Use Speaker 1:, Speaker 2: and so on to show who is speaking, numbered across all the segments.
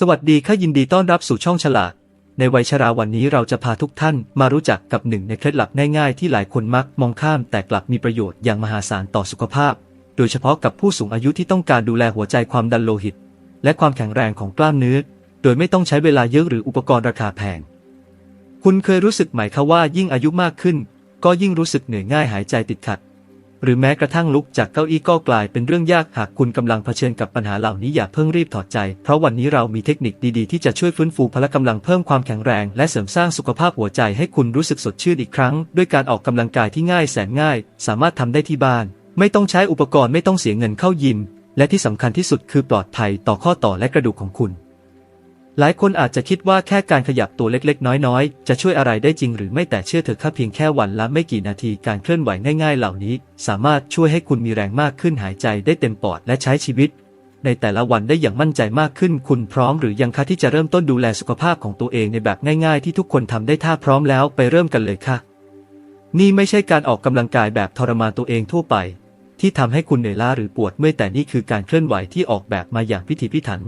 Speaker 1: สวัสดีค่ะยินดีต้อนรับสู่ช่องฉลาด ในวัยชราวันนี้เราจะพาทุกท่านมารู้จักกับหนึ่งในเคล็ดลับง่ายๆที่หลายคนมักมองข้ามแต่กลับมีประโยชน์อย่างมหาศาลต่อสุขภาพ โดยเฉพาะกับผู้สูงอายุที่ต้องการดูแลหัวใจความดันโลหิต และความแข็งแรงของกล้ามเนื้อ โดยไม่ต้องใช้เวลาเยอะหรืออุปกรณ์ราคาแพง คุณเคยรู้สึกไหมคะว่ายิ่งอายุมากขึ้น ก็ยิ่งรู้สึกเหนื่อยง่ายหายใจติดขัด หรือแม้กระทั่งลุกจากเก้าอี้ก็กลายเป็นเรื่องยากหากคุณกำลังเผชิญกับปัญหาเหล่านี้อย่าเพิ่งรีบถอดใจ เพราะวันนี้เรามีเทคนิคดีๆที่จะช่วยฟื้นฟูพละกำลังเพิ่มความแข็งแรง และเสริมสร้างสุขภาพหัวใจให้คุณรู้สึกสดชื่นอีกครั้ง ด้วยการออกกำลังกายที่ง่ายแสนง่าย สามารถทำได้ที่บ้าน ไม่ต้องใช้อุปกรณ์ไม่ต้องเสียเงินเข้ายิม และที่สำคัญที่สุดคือปลอดภัยต่อข้อต่อและกระดูกของคุณ หลายคนอาจจะคิดว่าแค่การขยับตัวเล็กๆ น้อยๆ จะช่วยอะไรได้จริงหรือไม่แต่เชื่อเถอะค่ะเพียงแค่วันละไม่กี่นาทีการเคลื่อนไหวง่ายๆ เหล่านี้ สามารถช่วยให้คุณมีแรงมากขึ้นหายใจได้เต็มปอดและใช้ชีวิต ในแต่ละวันได้อย่างมั่นใจมากขึ้น คุณพร้อมหรือยังคะที่จะเริ่มต้นดูแลสุขภาพของตัวเองในแบบง่ายๆ ที่ทุกคนทำได้ถ้าพร้อมแล้วไปเริ่มกันเลยค่ะ นี่ไม่ใช่การออกกำลังกายแบบทรมานตัวเองทั่วไป ที่ทำให้คุณเหนื่อยล้าหรือปวดเมื่อยแต่นี่คือการเคลื่อนไหวที่ออกแบบมาอย่างพิถีพิถัน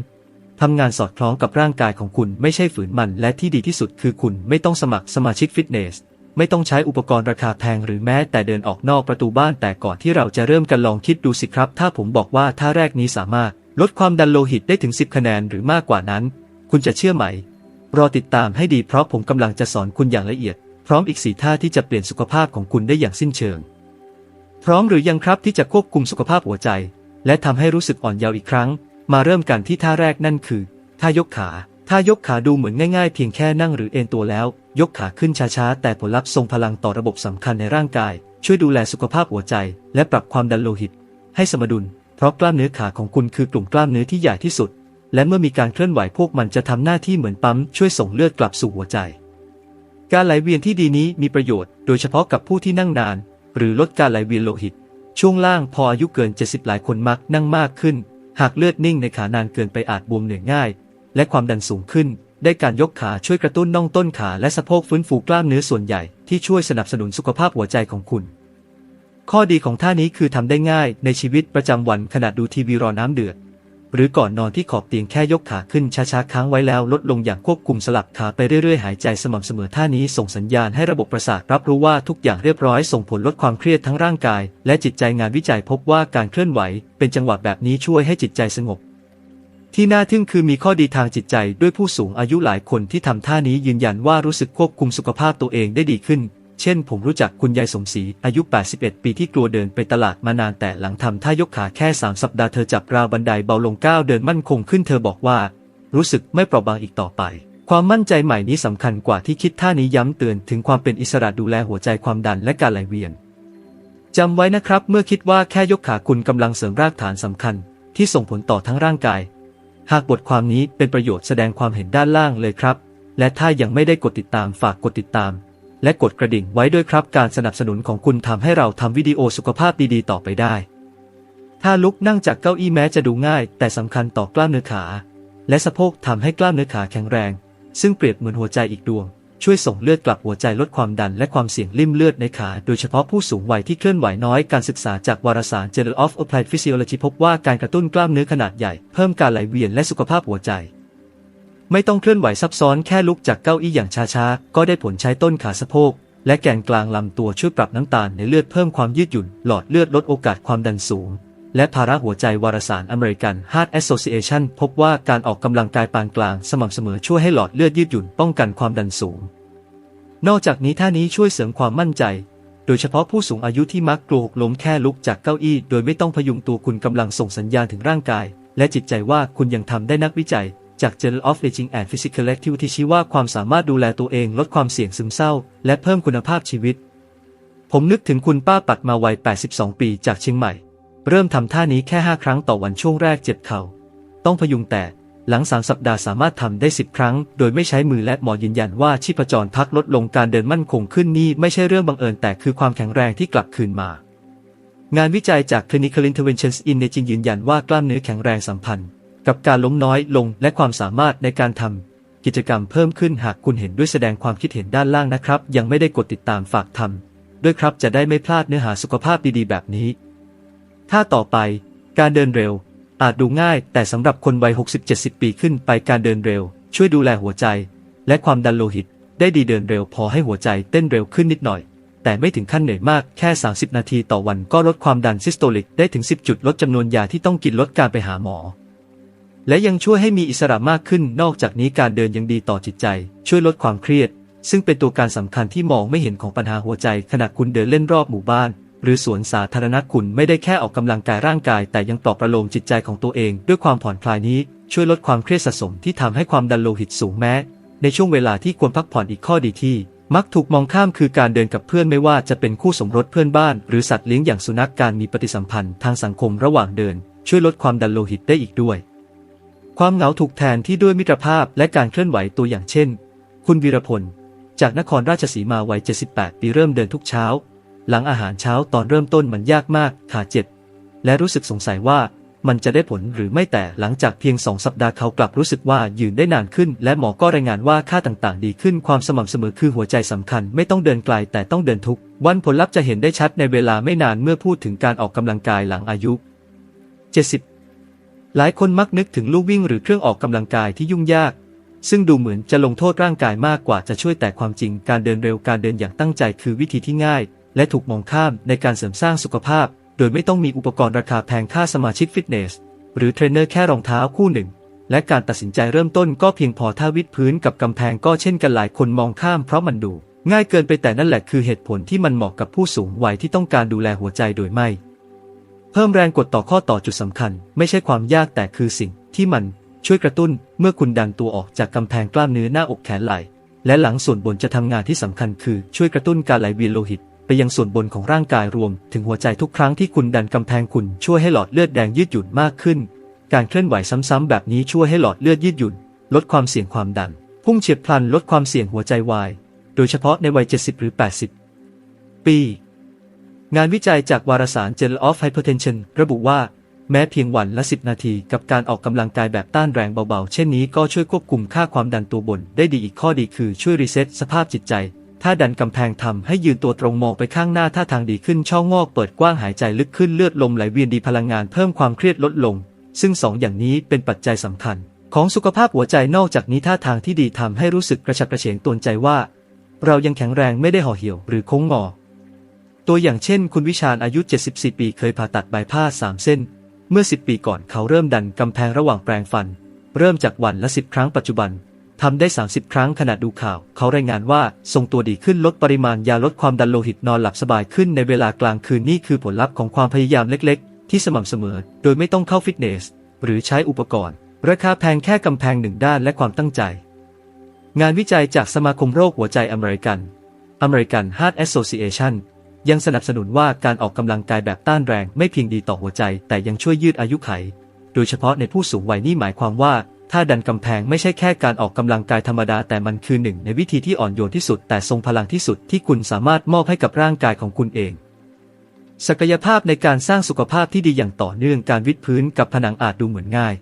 Speaker 1: ทำงานสอดคล้องกับร่างกายของคุณไม่ใช่ฝืนมันและที่ดีที่สุดคือคุณไม่ต้องสมัครสมาชิกฟิตเนส ไม่ต้องใช้อุปกรณ์ราคาแพงหรือแม้แต่เดินออกนอกประตูบ้านแต่ก่อนที่เราจะเริ่มกันลองคิดดูสิครับ ถ้าผมบอกว่าท่าแรกนี้สามารถลดความดันโลหิตได้ถึง 10 คะแนนหรือมากกว่านั้น คุณจะเชื่อไหม รอติดตามให้ดีเพราะผมกำลังจะสอนคุณอย่างละเอียด พร้อมอีกสีท่าที่จะเปลี่ยนสุขภาพของคุณได้อย่างสิ้นเชิง พร้อมหรือยังครับที่จะควบคุมสุขภาพหัวใจ และทำให้รู้สึกอ่อนเยาว์อีกครั้ง มาเริ่มกันที่ท่าแรกนั่นคือท่ายกขาท่ายกขาดูเหมือนง่ายๆ เพียงแค่นั่งหรือเอนตัวแล้ว ยกขาขึ้นช้าๆ แต่ผลลัพธ์ทรงพลังต่อระบบสำคัญในร่างกาย ช่วยดูแลสุขภาพหัวใจ และปรับความดันโลหิต ให้สมดุล เพราะกล้ามเนื้อขาของคุณคือกลุ่มกล้ามเนื้อที่ใหญ่ที่สุด และเมื่อมีการเคลื่อนไหวพวกมันจะทำหน้าที่เหมือนปั๊มช่วยส่งเลือดกลับสู่หัวใจ การไหลเวียนที่ดีนี้มีประโยชน์ โดยเฉพาะกับผู้ที่นั่งนาน หรือลดการไหลเวียนโลหิต ช่วงล่างพออายุเกิน 70 หลายคนมักนั่งมากขึ้น หากเลือดนิ่งในขานานเกินไปอาจบวมเหนื่อยง่าย และความดันสูงขึ้น ได้การยกขาช่วยกระตุ้นน่องต้นขาและสะโพกฟื้นฟูกล้ามเนื้อส่วนใหญ่ที่ช่วยสนับสนุนสุขภาพหัวใจของคุณ ข้อดีของท่านี้คือทำได้ง่ายในชีวิตประจำวันขณะดูทีวีรอน้ำเดือด หรือก่อนนอนที่ขอบเตียงแค่ยกขาขึ้นช้าๆค้างไว้แล้วลดลงอย่างควบคุมสลับขาไปเรื่อยๆ หายใจสม่ำเสมอท่านี้ส่งสัญญาณให้ระบบประสาทรับรู้ว่าทุกอย่างเรียบร้อยส่งผลลดความเครียดทั้งร่างกาย และจิตใจงานวิจัยพบว่าการเคลื่อนไหว เป็นจังหวะแบบนี้ช่วยให้จิตใจสงบ ที่น่าทึ่งคือมีข้อดีทางจิตใจด้วยผู้สูงอายุหลายคนที่ทำท่านี้ยืนยันว่ารู้สึกควบคุมสุขภาพตัวเองได้ดีขึ้น เช่นผมรู้จักคุณยายสมศรีอายุ 81 ปีที่กลัวเดินไปตลาดมานานแต่หลังทำท่ายกขาแค่ 3 สัปดาห์เธอจับราวบันไดเบาลงก้าวเดินมั่นคงขึ้นเธอบอกว่า รู้สึกไม่เปราะบางอีกต่อไป ความมั่นใจใหม่นี้สำคัญกว่าที่คิดท่านี้ย้ำเตือนถึงความเป็นอิสระดูแลหัวใจความดันและการไหลเวียนจำไว้นะครับ เมื่อคิดว่าแค่ยกขาคุณกำลังเสริมรากฐานสำคัญ ที่ส่งผลต่อทั้งร่างกาย หากบทความนี้เป็นประโยชน์แสดงความเห็นด้านล่างเลยครับ และถ้ายังไม่ได้กดติดตามฝากกดติดตาม และกดกระดิ่งไว้ด้วยครับ การสนับสนุนของคุณทำให้เราทำวิดีโอสุขภาพดีๆ ต่อไปได้ถ้าลุกนั่งจากเก้าอี้แม้จะดูง่าย แต่สำคัญต่อกล้ามเนื้อขา และสะโพกทำให้กล้ามเนื้อขาแข็งแรง ซึ่งเปรียบเหมือนหัวใจอีกดวง ช่วยส่งเลือดกลับหัวใจลดความดันและความเสี่ยงลิ่มเลือดในขา โดยเฉพาะผู้สูงวัยที่เคลื่อนไหวน้อยการศึกษาจากวารสาร Journal of Applied Physiology พบว่าการกระตุ้นกล้ามเนื้อขนาดใหญ่ เพิ่มการไหลเวียนและสุขภาพหัวใจ ไม่ต้องเคลื่อนไหวซับซ้อนแค่ลุกจากเก้าอี้อย่างช้าๆ ก็ได้ผลใช้ต้นขาสะโพก และแกนกลางลำตัวช่วยปรับน้ำตาลในเลือดเพิ่มความยืดหยุ่น หลอดเลือดลดโอกาสความดันสูง และภาระหัวใจวารสาร American Heart Association พบว่าการออกกำลังกายปานกลางสม่ำเสมอช่วยให้หลอดเลือดยืดหยุ่นป้องกันความดันสูง นอกจากนี้ท่านี้ช่วยเสริมความมั่นใจโดยเฉพาะผู้สูงอายุที่มักกลัวหล้มแค่ลุกจากเก้าอี้ โดยไม่ต้องพยุงตัวคุณกำลังส่งสัญญาณถึงร่างกาย และจิตใจว่าคุณยังทำได้นักวิจัย จาก Journal of Aging and Physical Activity ชี้ว่าความสามารถดูแลตัวเองลดความเสี่ยงซึมเศร้า และเพิ่มคุณภาพชีวิต ผมนึกถึงคุณป้าปัดมาวัย 82 ปีจากเชียงใหม่ เริ่มทำท่านี้แค่ 5 ครั้งต่อวันช่วงแรกเจ็บเข่า ต้องพยุงแต่หลัง3สัปดาห์สามารถทำได้ 10 ครั้ง โดยไม่ใช้มือและหมอยืนยันว่าชีพจรพักลดลงการเดินมั่นคงขึ้นนี่ไม่ใช่เรื่องบังเอิญแต่คือความแข็งแรงที่กลับคืนมา งานวิจัยจาก Clinical Interventions in Aging ยืนยันว่ากล้ามเนื้อแข็งแรงสัมพันธ์ กับการล้มน้อยลงและความสามารถในการทำกิจกรรมเพิ่มขึ้นหากคุณเห็นด้วยแสดงความคิดเห็นด้านล่างนะครับ ยังไม่ได้กดติดตามฝากทำด้วยครับจะได้ไม่พลาดเนื้อหาสุขภาพดีๆ แบบนี้ถ้าต่อไป การเดินเร็ว อาจดูง่าย แต่สำหรับคนวัย 60-70 ปีขึ้นไปการเดินเร็ว ช่วยดูแลหัวใจ และความดันโลหิต ได้ดีเดินเร็วพอให้หัวใจเต้นเร็วขึ้นนิดหน่อย แต่ไม่ถึงขั้นเหนื่อยมากแค่ 30 นาทีต่อวันก็ลดความดันซิสโตลิกได้ถึง 10 จุดลดจำนวนยาที่ต้องกินลดการไปหาหมอ และยังช่วยให้มีอิสระมากขึ้น นอกจากนี้การเดินยังดีต่อจิตใจ ช่วยลดความเครียด ซึ่งเป็นตัวการสำคัญที่มองไม่เห็นของปัญหาหัวใจ ขณะคุณเดินเล่นรอบหมู่บ้าน หรือสวนสาธารณะคุณไม่ได้แค่ออกกำลังกายร่างกาย แต่ยังปลอบประโลมจิตใจของตัวเอง ด้วยความผ่อนคลายนี้ช่วยลดความเครียดสะสมที่ทำให้ความดันโลหิตสูงแม้ ในช่วงเวลาที่ควรพักผ่อนอีกข้อดีที่มักถูกมองข้ามคือการเดินกับเพื่อนไม่ว่าจะเป็นคู่สมรสเพื่อนบ้าน หรือสัตว์เลี้ยงอย่างสุนัขการมีปฏิสัมพันธ์ทางสังคมระหว่างเดิน ช่วยลดความดันโลหิตได้อีกด้วย ความเหงาถูกแทนที่ด้วยมิตรภาพและการเคลื่อนไหวตัวอย่างเช่น คุณวีรพล จากนครราชสีมาวัย 78 ปีเริ่มเดินทุกเช้า หลังอาหารเช้าตอนเริ่มต้นมันยากมากขาเจ็บ และรู้สึกสงสัยว่ามันจะได้ผลหรือไม่แต่หลังจากเพียงสองสัปดาห์เขากลับรู้สึกว่ายืนได้นานขึ้น และหมอก็รายงานว่าค่าต่างๆ ดีขึ้นความสม่ำเสมอคือหัวใจสำคัญ ไม่ต้องเดินไกลแต่ต้องเดินทุก วันผลลัพธ์จะเห็นได้ชัดในเวลาไม่นานเมื่อพูดถึงการออกกำลังกายหลังอายุ 70 หลายคนมักนึกถึงลู่วิ่งหรือเครื่องออกกำลังกายที่ยุ่งยาก ซึ่งดูเหมือนจะลงโทษร่างกายมากกว่าจะช่วยแต่ความจริงการเดินเร็วการเดินอย่างตั้งใจคือวิธีที่ง่าย และถูกมองข้ามในการเสริมสร้างสุขภาพ โดยไม่ต้องมีอุปกรณ์ราคาแพงค่าสมาชิกฟิตเนส หรือเทรนเนอร์แค่รองเท้าคู่หนึ่ง และการตัดสินใจเริ่มต้นก็เพียงพอถ้าวิดพื้นกับกำแพงก็เช่นกันหลายคนมองข้ามเพราะมันดู ง่ายเกินไปแต่นั่นแหละคือเหตุผลที่มันเหมาะกับผู้สูงวัยที่ต้องการดูแลหัวใจโดยไม่ พิ่มแรงกดต่อข้อต่อจุดสำคัญ ไม่ใช่ความยากแต่คือสิ่งที่มันช่วยกระตุ้นเมื่อคุณดันตัวออกจากกำแพงกล้ามเนื้อหน้าอกแขนไหล่และหลังส่วนบนจะทำงานที่สำคัญคือช่วยกระตุ้นการไหลเวียนโลหิต ไปยังส่วนบนของร่างกายรวม ถึงหัวใจทุกครั้งที่คุณดันกำแพงคุณช่วยให้หลอดเลือดแดงยืดหยุ่นมากขึ้น การเคลื่อนไหวซ้ำๆแบบนี้ช่วยให้หลอดเลือดยืดหยุ่น ลดความเสี่ยงความดัน พุ่งเฉียบพลันลดความเสี่ยงหัวใจวาย โดยเฉพาะในวัย 70 หรือ 80 ปี งานวิจัยจากวารสาร Journal of Hypertension ระบุว่า แม้เพียงวันละ 10 นาทีกับการออกกำลังกายแบบต้านแรงเบาๆ เช่นนี้ก็ช่วยควบคุมค่าความดันตัวบน ได้ดีอีกข้อดีคือช่วยรีเซ็ตสภาพจิตใจ ถ้าดันกำแพงทำให้ยืนตัวตรงมองไปข้างหน้าท่าทางดีขึ้นช่องงอกเปิดกว้างหายใจลึกขึ้นเลือดลมไหลเวียนดีพลังงานเพิ่มความเครียดลดลง ซึ่งสองอย่างนี้เป็นปัจจัยสำคัญ ของสุขภาพหัวใจนอกจากนี้ท่าทางที่ดีทำให้รู้สึกกระฉับกระเฉงตวนใจว่า เรายังแข็งแรงไม่ได้ห่อเหี่ยวหรือโค้งงอ ตัวอย่างเช่น คุณวิชาญอายุ 74 ปีเคยผ่าตัดใบายพาส3เส้น เมื่อ 10 ปีก่อนเขาเริ่มดันกำแพงระหว่างแปลงฟัน เริ่มจากวันละ 10 ครั้งปัจจุบันทำได้ 30 ครั้งขณะดูข่าว เขารายงานว่าทรงตัวดีขึ้นลดปริมาณยาลดความดันโลหิตนอนหลับสบายขึ้นในเวลากลางคืนนี่คือผลลัพธ์ของความพยายามเล็ก ๆ ที่สม่ำเสมอ โดยไม่ต้องเข้าฟิตเนส หรือใช้อุปกรณ์ ราคาแพงแค่กำแพงหนึ่งด้านและความตั้งใจ งานวิจัยจากสมาคมโรคหัวใจอเมริกัน American Heart Association ยังสนับสนุนว่าการออกกำลังกายแบบต้านแรงไม่เพียงดีต่อหัวใจ แต่ยังช่วยยืดอายุไข โดยเฉพาะในผู้สูงวัยนี่หมายความว่า ถ้าดันกำแพงไม่ใช่แค่การออกกำลังกายธรรมดา แต่มันคือหนึ่งในวิธีที่อ่อนโยนที่สุด แต่ทรงพลังที่สุดที่คุณสามารถมอบให้กับร่างกายของคุณเองศักยภาพในการสร้างสุขภาพที่ดีอย่างต่อเนื่องการวิดพื้นกับผนังอาจดูเหมือนง่าย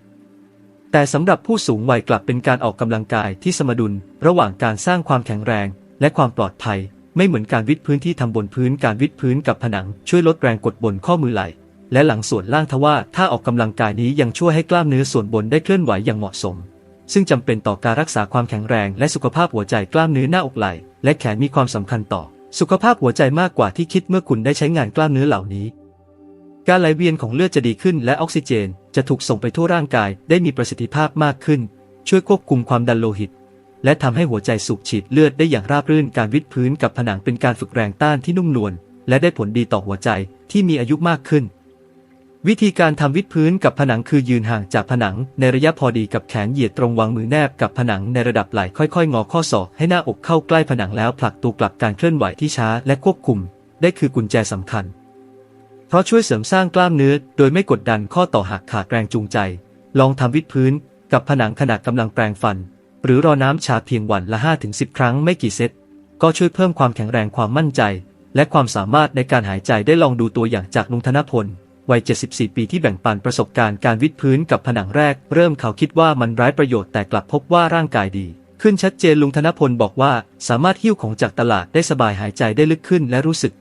Speaker 1: แต่สำหรับผู้สูงวัยกลับเป็นการออกกำลังกายที่สมดุล ระหว่างการสร้างความแข็งแรง และความปลอดภัย ไม่เหมือนการวิดพื้นที่ทำบนพื้นการวิดพื้นกับผนัง ช่วยลดแรงกดบนข้อมือไหล่ และหลังส่วนล่างทว่าถ้าออกกำลังกายนี้ยังช่วยให้กล้ามเนื้อส่วนบนได้เคลื่อนไหวอย่างเหมาะสม ซึ่งจำเป็นต่อการรักษาความแข็งแรงและสุขภาพหัวใจกล้ามเนื้อหน้าอกไหล่ และแขนมีความสำคัญต่อ สุขภาพหัวใจมากกว่าที่คิดเมื่อคุณได้ใช้งานกล้ามเนื้อเหล่านี้ การไหลเวียนของเลือดจะดีขึ้น และออกซิเจน จะถูกส่งไปทั่วร่างกายได้มีประสิทธิภาพมากขึ้น ช่วยควบคุมความดันโลหิต และทำให้หัวใจสูบฉีดเลือดได้อย่างราบรื่นการวิดพื้นกับผนังเป็นการฝึกแรงต้านที่นุ่มนวลและได้ผลดีต่อหัวใจที่มีอายุมากขึ้น วิธีการทำวิดพื้นกับผนังคือยืนห่างจากผนังในระยะพอดีกับแขนเหยียดตรงวางมือแนบกับผนังในระดับไหล่ค่อยๆ งอข้อศอกให้หน้าอกเข้าใกล้ผนังแล้วผลักตัวกลับการเคลื่อนไหวที่ช้าและควบคุม ได้คือกุญแจสำคัญ เพราะช่วยเสริมสร้างกล้ามเนื้อ โดยไม่กดดันข้อต่อหักขาดแรงจูงใจ ลองทำวิดพื้นกับผนังขณะกำลังแปรงฟัน หรือรอน้ำชาเพียงวันละ 5-10 ครั้งไม่กี่เซต ก็ช่วยเพิ่มความแข็งแรงความมั่นใจ และความสามารถในการหายใจได้ลองดูตัวอย่างจากลุงธนพลวัย 74 ปีที่แบ่งปันประสบการณ์การวิดพื้นกับผนังแรก เริ่มเขาคิดว่ามันร้ายประโยชน์แต่กลับพบว่าร่างกายดี ขึ้นชัดเจนลุงธนพลบอกว่าสามารถหิ้วของจากตลาดได้สบายหายใจได้ลึกขึ้นและรู้สึก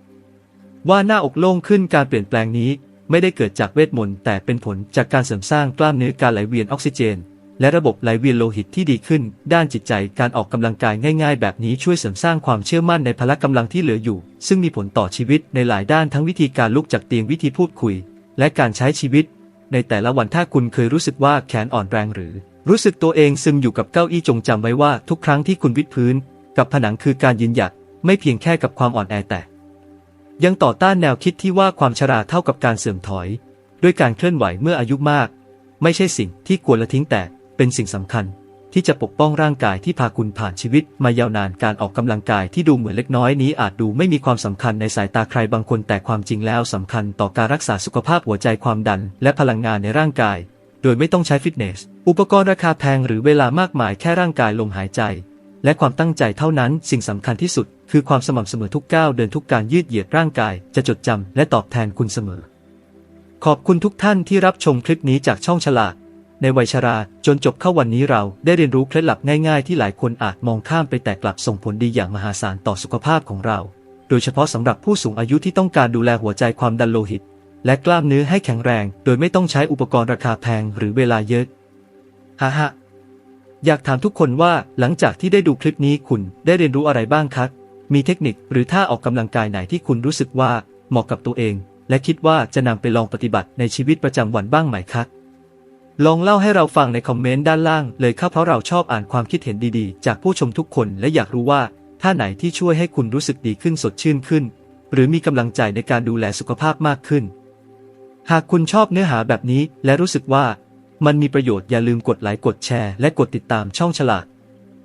Speaker 1: ว่าหน้าอกโล่งขึ้นการเปลี่ยนแปลงนี้ ไม่ได้เกิดจากเวทมนต์แต่เป็นผลจากการเสริมสร้างกล้ามเนื้อการไหลเวียนออกซิเจน และระบบไหลเวียนโลหิตที่ดีขึ้น ด้านจิตใจการออกกำลังกายง่ายๆ แบบนี้ช่วยเสริมสร้างความเชื่อมั่นในพละกำลังที่เหลืออยู่ ซึ่งมีผลต่อชีวิตในหลายด้านทั้งวิธีการลุกจากเตียงวิธีพูดคุย และการใช้ชีวิต ในแต่ละวันถ้าคุณเคยรู้สึกว่าแขนอ่อนแรงหรือ รู้สึกตัวเองซึมอยู่กับเก้าอี้จงจำไว้ว่าทุกครั้งที่คุณวิดพื้น กับผนังคือการยืนหยัดไม่เพียงแค่กับความอ่อนแอแต่ ยังต่อต้านแนวคิดที่ว่าความชราเท่ากับการเสื่อมถอย ด้วยการเคลื่อนไหวเมื่ออายุมาก ไม่ใช่สิ่งที่ควรละทิ้งแต่ เป็นสิ่งสำคัญที่จะปกป้องร่างกายที่พาคุณผ่านชีวิตมายาวนานการออกกำลังกายที่ดูเหมือนเล็กน้อยนี้อาจดูไม่มีความสำคัญในสายตาใครบางคนแต่ความจริงแล้วสำคัญต่อการรักษาสุขภาพหัวใจความดัน และพลังงานในร่างกาย โดยไม่ต้องใช้ฟิตเนส อุปกรณ์ราคาแพงหรือเวลามากมายแค่ร่างกายลมหายใจ และความตั้งใจเท่านั้นสิ่งสำคัญที่สุด คือความสม่ำเสมอทุกก้าวเดินทุกการยืดเหยียดร่างกาย จะจดจำและตอบแทนคุณเสมอ ขอบคุณทุกท่านที่รับชมคลิปนี้จากช่องฉลาด ในวัยชราจนจบเข้าวันนี้เราได้เรียนรู้เคล็ดลับง่ายๆ ที่หลายคนอาจมองข้ามไปแต่กลับส่งผลดีอย่างมหาศาลต่อสุขภาพของเรา โดยเฉพาะสำหรับผู้สูงอายุที่ต้องการดูแลหัวใจความดันโลหิต และกล้ามเนื้อให้แข็งแรง โดยไม่ต้องใช้อุปกรณ์ราคาแพงหรือเวลาเยอะฮ่าฮะอยากถามทุกคนว่าหลังจากที่ได้ดูคลิปนี้คุณได้เรียนรู้อะไรบ้างครับมีเทคนิคหรือท่าออกกำลังกายไหนที่คุณรู้สึกว่าเหมาะกับตัวเอง และคิดว่าจะนำไปลองปฏิบัติในชีวิตประจำวันบ้างไหมครับ ลองเล่าให้เราฟังในคอมเมนต์ด้านล่างเลยครับเพราะเราชอบอ่านความคิดเห็นดีๆ จากผู้ชมทุกคนและอยากรู้ว่าท่าไหนที่ช่วยให้คุณรู้สึกดีขึ้นสดชื่นขึ้น หรือมีกำลังใจในการดูแลสุขภาพมากขึ้น หากคุณชอบเนื้อหาแบบนี้และรู้สึกว่ามันมีประโยชน์อย่าลืมกดไลค์กดแชร์และกดติดตามช่องฉลาด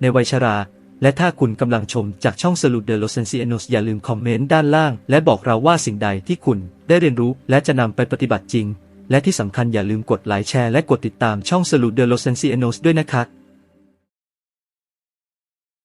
Speaker 1: ในวัยชรา และถ้าคุณกำลังชมจากช่องสลุดเดโลเซนซีเอโนสอย่าลืมคอมเมนต์ด้านล่าง และบอกเราว่าสิ่งใดที่คุณได้เรียนรู้และจะนำไปปฏิบัติจริง และที่สำคัญอย่าลืมกดไลค์แชร์และกดติดตามช่องสรุปเดโลเซนซีเอโนสด้วยนะครับ